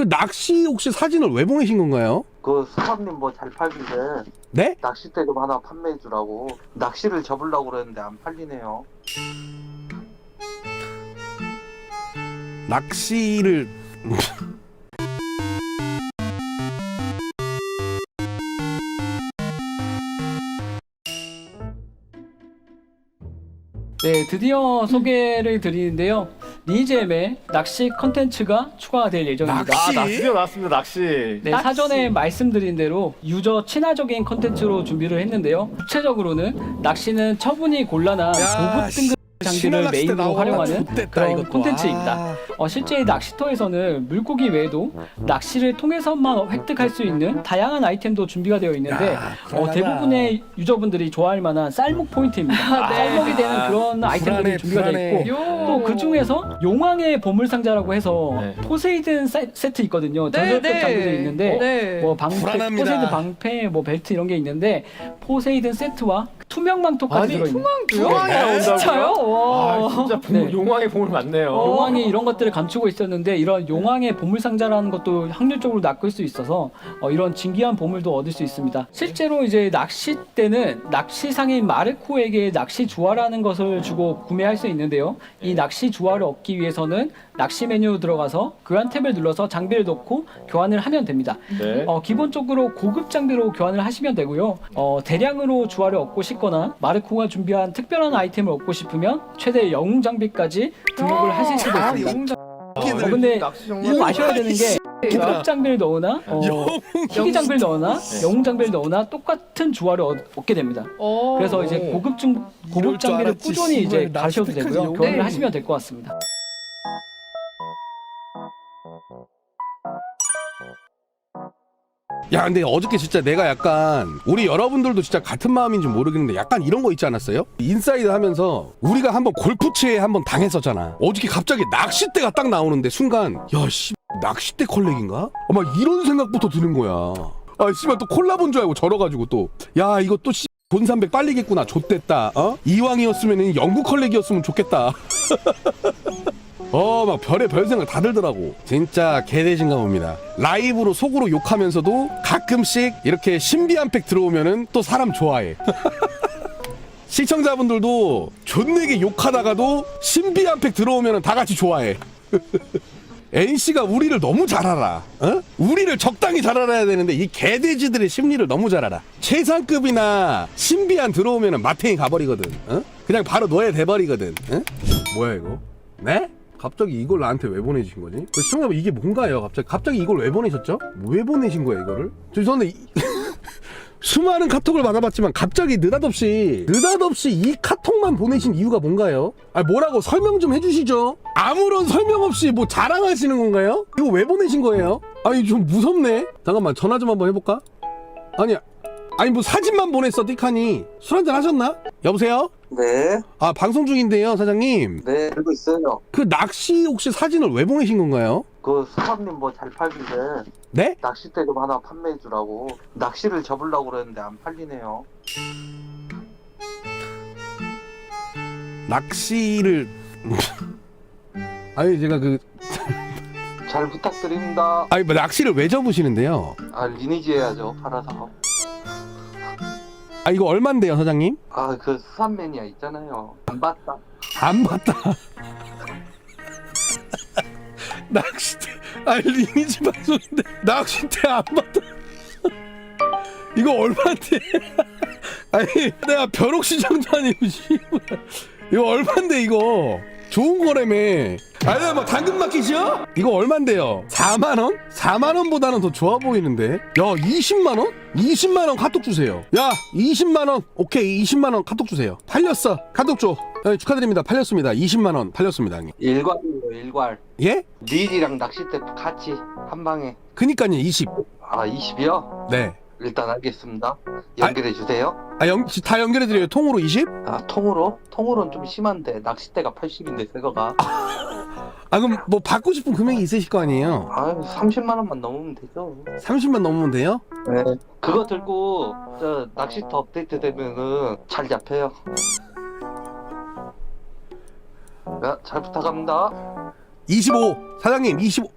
그 낚시 혹시 사진을 왜 보내신 건가요? 그 수사님 뭐 잘 팔길래 네? 낚싯대 좀 하나 판매해 주라고 낚시를 접으려고 그랬는데 안 팔리네요. 낚시를 네, 드디어 소개를 드리는데요. 리니지엠의 낚시 컨텐츠가 추가가 될 예정입니다. 낚시? 아, 낚시 드디어 나왔습니다. 낚시. 네, 낚시. 사전에 말씀드린 대로 유저 친화적인 컨텐츠로 준비를 했는데요. 구체적으로는 낚시는 처분이 곤란한 고급 등급 장비를 메인으로 활용하는 그런 콘텐츠입니다. 어, 실제 낚시터에서는 물고기 외에도 낚시를 통해서만 획득할 수 있는 다양한 아이템도 준비가 되어 있는데 어, 대부분의 유저분들이 좋아할 만한 쌀목 포인트입니다. 아, 네. 쌀목이 되는 그런 아이템들이 불안해, 준비가 되어 불안해. 있고 요. 또그 중에서 용왕의 보물 상자라고 해서 네. 포세이든 세, 세트 있거든요. 네, 전설급 네. 장비도 있는데 네. 뭐 방패, 불안합니다. 포세이든 방패, 뭐 벨트 이런 게 있는데 포세이든 세트와 투명 망토까지 아니, 들어있는. 용왕이 나온다고요? 진짜요? 와. 아, 진짜 보물, 네. 용왕의 보물 많네요. 용왕이 이런 것들을 감추고 있었는데 이런 용왕의 보물 상자라는 것도 확률적으로 낚을 수 있어서 어, 이런 진귀한 보물도 얻을 수 있습니다. 실제로 이제 낚싯대는 낚시상인 마르코에게 낚시 주화라는 것을 주고 구매할 수 있는데요. 이 낚시 주화를 얻기 위해서는 낚시 메뉴 들어가서 교환 탭을 눌러서 장비를 넣고 교환을 하면 됩니다. 네. 어, 기본적으로 고급 장비로 교환을 하시면 되고요. 어, 대량으로 주화를 얻고 싶 거나 마르코가 준비한 특별한 아이템을 얻고 싶으면 최대 영웅 장비까지 등록을 하실 수도 아, 있습니다. 어, 근데 꼭 아셔야 되는 게 고급 장비를 넣으나 어, 희귀 장비를 넣으나 네. 영웅 장비를 넣으나 똑같은 주화를 얻, 얻게 됩니다. 어. 그래서 이제 고급 중 고급 줄 장비를 꾸준히 이제. 가셔도 되고요. 교환을 네. 하시면 될 것 같습니다. 야 근데 어저께 진짜 내가 약간 우리 여러분들도 진짜 같은 마음인지 모르겠는데 약간 이런 거 있지 않았어요? 인사이드 하면서 우리가 한번 골프채에 한번 당했었잖아 어저께 갑자기 낚싯대가 딱 나오는데 순간 야씨 낚싯대 컬렉인가? 아마 이런 생각부터 드는 거야 아 씨발 또 콜라본 줄 알고 절어가지고 또야 이거 또 씨. 돈300 빨리겠구나 좆됐다 어? 이왕이었으면 영구 컬렉이었으면 좋겠다 어, 막 별의 별 생각 다 들더라고. 진짜 개대신가 봅니다. 라이브로 속으로 욕하면서도 가끔씩 이렇게 신비한 팩 들어오면은 또 사람 좋아해. 시청자분들도 존내게 욕하다가도 신비한 팩 들어오면은 다 같이 좋아해. NC가 우리를 너무 잘 알아. 어? 우리를 적당히 잘 알아야 되는데 이 개돼지들의 심리를 너무 잘 알아. 최상급이나 신비한 들어오면은 마탱이 가버리거든. 어? 그냥 바로 너에 돼버리거든. 어? 뭐야 이거? 네? 갑자기 이걸 나한테 왜 보내신 거지? 그 시청자분 이게 뭔가요? 갑자기 갑자기 이걸 왜 보내셨죠? 왜 보내신 거예요 이거를? 저 저는 이- 수많은 카톡을 받아봤지만 갑자기 느닷없이 느닷없이 이 카톡만 보내신 이유가 뭔가요? 아 뭐라고 설명 좀 해주시죠. 아무런 설명 없이 뭐 자랑하시는 건가요? 이거 왜 보내신 거예요? 아니 좀 무섭네. 잠깐만 전화 좀 한번 해볼까? 아니야. 아니 뭐 사진만 보냈어 띠카니 술 한잔 하셨나? 여보세요? 네, 아 방송 중인데요 사장님. 네 알고 있어요. 그 낚시 혹시 사진을 왜 보내신 건가요? 그 수사님 뭐 잘 팔길래 네? 낚싯대 좀 하나 판매해 주라고 낚시를 접으려고 그랬는데 안 팔리네요. 낚시를 아니 제가 그 잘 부탁드립니다. 아니 뭐 낚시를 왜 접으시는데요? 아 리니지 해야죠 팔아서. 아 이거 얼만데요 사장님? 아 그 수산 매니아 있잖아요. 안 봤다. 안 봤다. 낚싯대 아니 리니지 방송인데 낚싯대 안 봤다. 이거 얼마인데? 아니 내가 벼룩시장도 아니고 씨발 이거 얼마인데 이거 좋은 거라며 아니 뭐 당근마켓이요? 이거 얼만데요? 4만 원? 4만 원보다는 더 좋아 보이는데 야 20만 원? 20만 원 카톡 주세요 야 20만 원 오케이 20만 원 카톡 주세요 팔렸어 카톡 줘 네, 축하드립니다 팔렸습니다 20만 원 팔렸습니다 형님 일괄이에요 일괄. 예? 릴이랑 낚싯대 같이 한 방에. 그니까요 20 아 20이요? 네. 일단 알겠습니다. 연결해 주세요. 아, 연, 다 연결해 드려요. 통으로 20? 아 통으로? 통으로는 좀 심한데 낚싯대가 80인데 새거가. 아, 그럼 뭐 받고 싶은 금액이 있으실 거 아니에요? 아 30만 원만 넘으면 되죠. 30만 넘으면 돼요? 네. 그거 들고 저 낚시터 업데이트 되면은 잘 잡혀요. 야, 잘 부탁합니다. 25. 사장님, 25.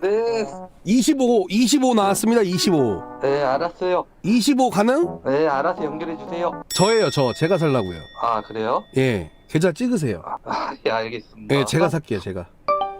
네, 25 25 나왔습니다 25 네, 알았어요. 25 가능? 네, 알아서 연결해 주세요. 저예요 저 제가 살라고요 아, 그래요? 예 계좌 찍으세요 아, 예, 알겠습니다. 예 제가 살게요 제가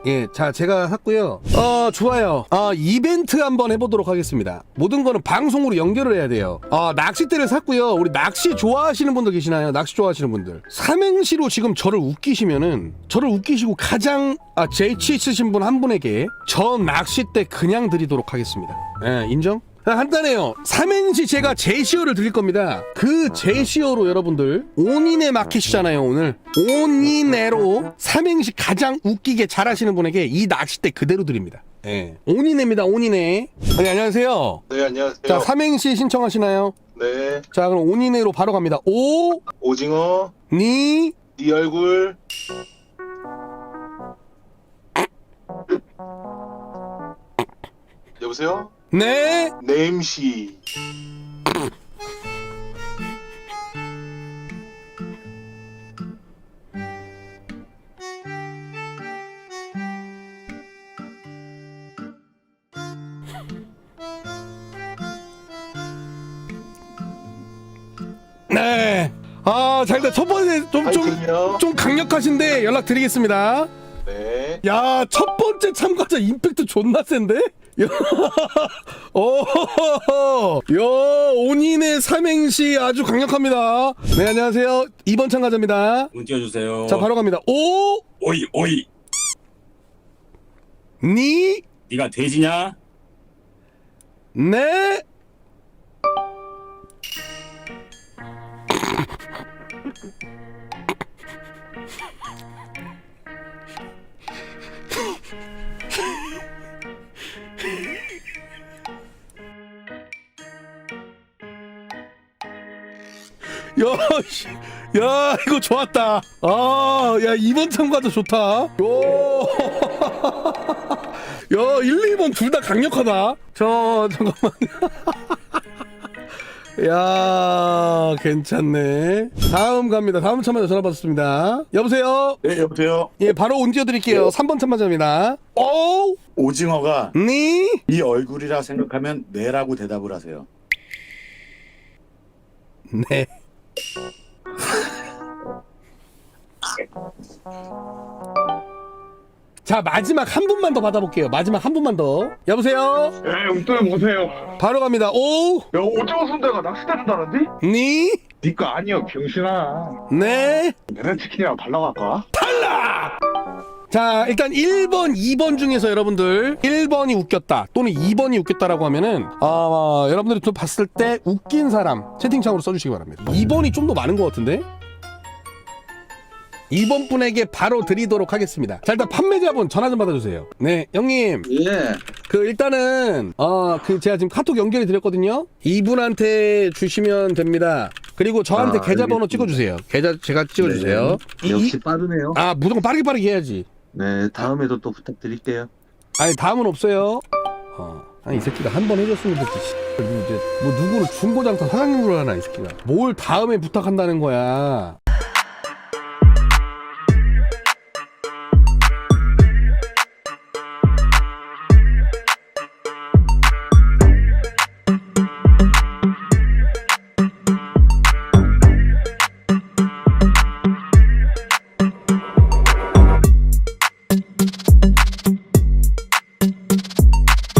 예, 자, 제가 샀고요. 어, 좋아요. 어, 이벤트 한번 해보도록 하겠습니다. 모든 거는 방송으로 연결을 해야 돼요. 어, 낚싯대를 샀고요. 우리 낚시 좋아하시는 분들 계시나요? 낚시 좋아하시는 분들. 삼행시로 지금 저를 웃기시면은, 저를 웃기시고 가장, 아, 재치 있으신 분 한 분에게 저 낚싯대 그냥 드리도록 하겠습니다. 예, 인정? 간단해요. 삼행시 제가 제시어를 드릴 겁니다. 그 제시어로 여러분들 온인의 마켓이잖아요 오늘. 온인애로 삼행시 가장 웃기게 잘하시는 분에게 이 낚싯대 그대로 드립니다. 예. 온인애입니다 온인애. 네, 안녕하세요. 네, 안녕하세요. 자 삼행시 신청하시나요? 네, 자 그럼 온인애로 바로 갑니다. 오, 오징어, 니, 네 얼굴. 여보세요? 네. 네임시. 네. 아, 자 일단 첫 번째 좀 좀 파이팅이요. 좀 강력하신데 연락 드리겠습니다. 네. 야, 첫 번째 참가자 임팩트 존나 센데? 야, 오, 야, 온인의 삼행시 아주 강력합니다. 네, 안녕하세요. 2번 참가자입니다. 문 띄워주세요. 자, 바로 갑니다. 오, 오이 오이. 니, 네가 돼지냐? 네. 야, 씨. 야, 이거 좋았다. 아, 야, 이번 참가자 좋다. 요. 야, 1, 2번 둘 다 강력하다. 저, 잠깐만요. 야, 괜찮네. 다음 갑니다. 다음 참가자 전화 받았습니다. 여보세요? 네, 여보세요. 예, 바로 온 띄워드릴게요. 3번 참가자입니다. 오, 오징어가 니, 네 얼굴이라 생각하면 네라고 대답을 하세요. 네. 자, 마지막 한 분만 더 받아볼게요. 마지막 한 분만 더. 여보세요? 에, 용돈을 보세요. 바로 갑니다. 오, 야, 오징어 순대가 낚시대는다는데? 니, 니거 아니여, 병신아. 네. 내내 치킨이랑 할까? 자, 일단 1번, 2번 중에서 여러분들 1번이 웃겼다 또는 2번이 웃겼다라고 하면은 아, 여러분들이 또 봤을 때 웃긴 사람 채팅창으로 써주시기 바랍니다. 2번이 좀 더 많은 것 같은데? 2번 분에게 바로 드리도록 하겠습니다. 자, 일단 판매자분 전화 좀 받아주세요. 네, 형님. 예. 그 일단은 어그 제가 지금 카톡 연결해 드렸거든요. 이분한테 주시면 됩니다. 그리고 저한테 아, 계좌번호 알겠습니다. 찍어주세요. 계좌 제가 찍어주세요. 이- 역시 빠르네요. 아 무조건 빠르게 빠르게 해야지. 네, 다음에도 또 부탁드릴게요. 아니 다음은 없어요. 어. 아니 이 새끼가 한 번 해줬으면 됐지. 씨. 뭐, 이제 뭐 누구를 중고장터 사장님으로 하나 이 새끼가. 뭘 다음에 부탁한다는 거야.